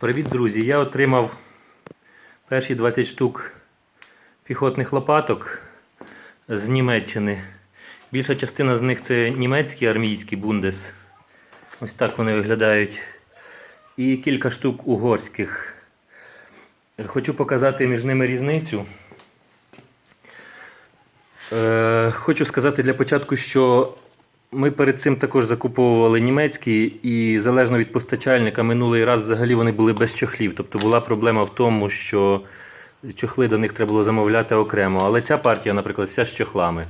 Привіт, друзі! Я отримав перші 20 штук піхотних лопаток з Німеччини. Більша частина з них це німецькі армійські бундес. Ось так вони виглядають. І кілька штук угорських. Хочу показати між ними різницю. Е, хочу сказати для початку, що ми перед цим також закуповували німецькі, і залежно від постачальника, минулий раз взагалі вони були без чохлів. Тобто була проблема в тому, що чохли до них треба було замовляти окремо. Але ця партія, наприклад, вся з чохлами.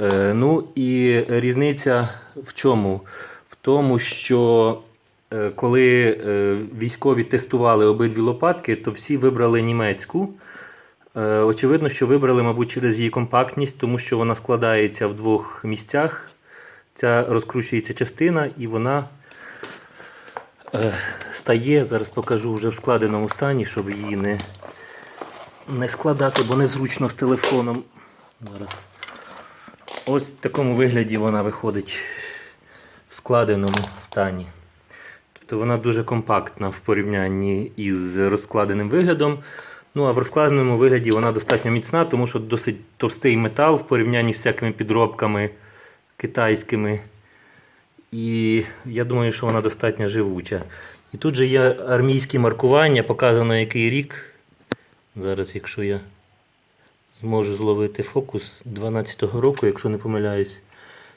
Е, ну і різниця в чому? В тому, що е, коли е, військові тестували обидві лопатки, то всі вибрали німецьку. Е, Очевидно, що вибрали, мабуть, через її компактність, тому що вона складається в двох місцях. Ця розкручується частина і вона е, стає, зараз покажу вже в складеному стані, щоб її не, не складати, бо незручно з телефоном. Зараз. Ось в такому вигляді вона виходить в складеному стані. Тобто вона дуже компактна в порівнянні із розкладеним виглядом. Ну а в розкладеному вигляді вона достатньо міцна, тому що досить товстий метал в порівнянні з всякими підробками китайськими. І я думаю, що вона достатньо живуча. І тут же є армійські маркування, показано який рік. Зараз, якщо я зможу зловити фокус 12-го року, якщо не помиляюсь,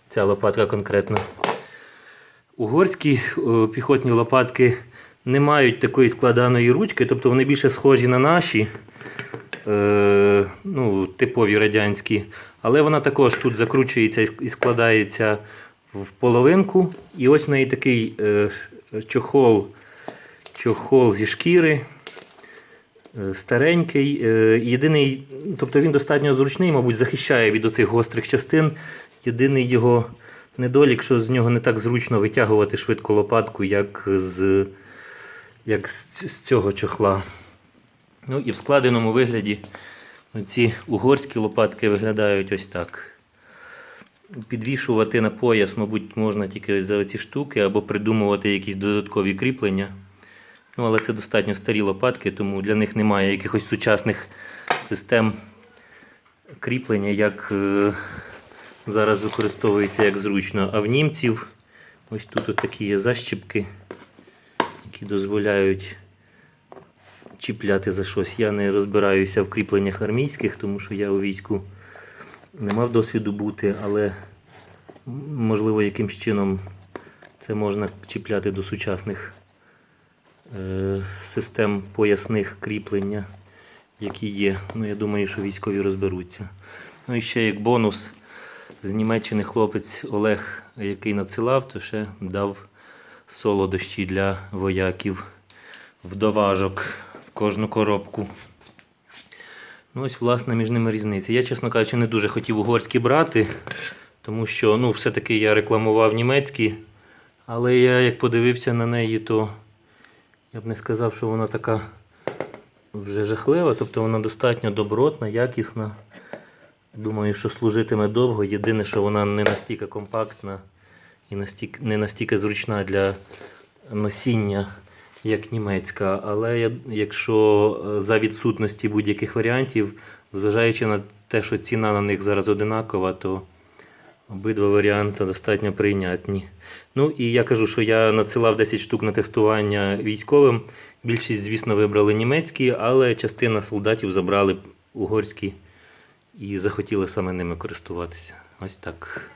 ця лопатка конкретно. Угорські піхотні лопатки не мають такої складаної ручки, тобто вони більше схожі на наші, е, ну, типові радянські. Але вона також тут закручується і- складається в половинку. І ось в неї такий е, чохол, чохол зі шкіри. е, Старенький, єдиний, тобто він достатньо зручний, мабуть, захищає від оцих гострих частин. Єдиний його недолік, що з нього не так зручно витягувати швидко лопатку, як з, як з цього чохла. Ну і в складеному вигляді ці угорські лопатки виглядають ось так. Підвішувати на пояс, мабуть, можна тільки ось за ці штуки, або придумувати якісь додаткові кріплення. Ну, але це достатньо старі лопатки, тому для них немає якихось сучасних систем кріплення, як е, зараз використовується як зручно. А в німців ось тут такі є защіпки, які дозволяють чіпляти за щось. Я не розбираюся в кріпленнях армійських, тому що я у війську не мав досвіду бути, але можливо якимсь чином це можна чіпляти до сучасних е, систем поясних кріплення, які є. Ну, я думаю, що військові розберуться. Ну і ще як бонус з Німеччини хлопець Олег, який надсилав, то ще дав солодощі для вояків в доважок в кожну коробку. Ну, ось, власне, між ними різниця. Я, чесно кажучи, не дуже хотів угорські брати, тому що ну, все-таки я рекламував німецькі, але я як подивився на неї, то я б не сказав, що вона така вже жахлива, тобто вона достатньо добротна, якісна. Думаю, що служитиме довго. Єдине, що вона не настільки компактна і настільки, не настільки зручна для носіння, як німецька. Але якщо е, за відсутності будь-яких варіантів, зважаючи на те, що ціна на них зараз одинакова, то обидва варіанти достатньо прийнятні. Ну і я кажу, що я надсилав 10 штук на тестування військовим. Більшість, звісно, вибрали німецькі, але частина солдатів забрали угорські і захотіли саме ними користуватися. Ось так.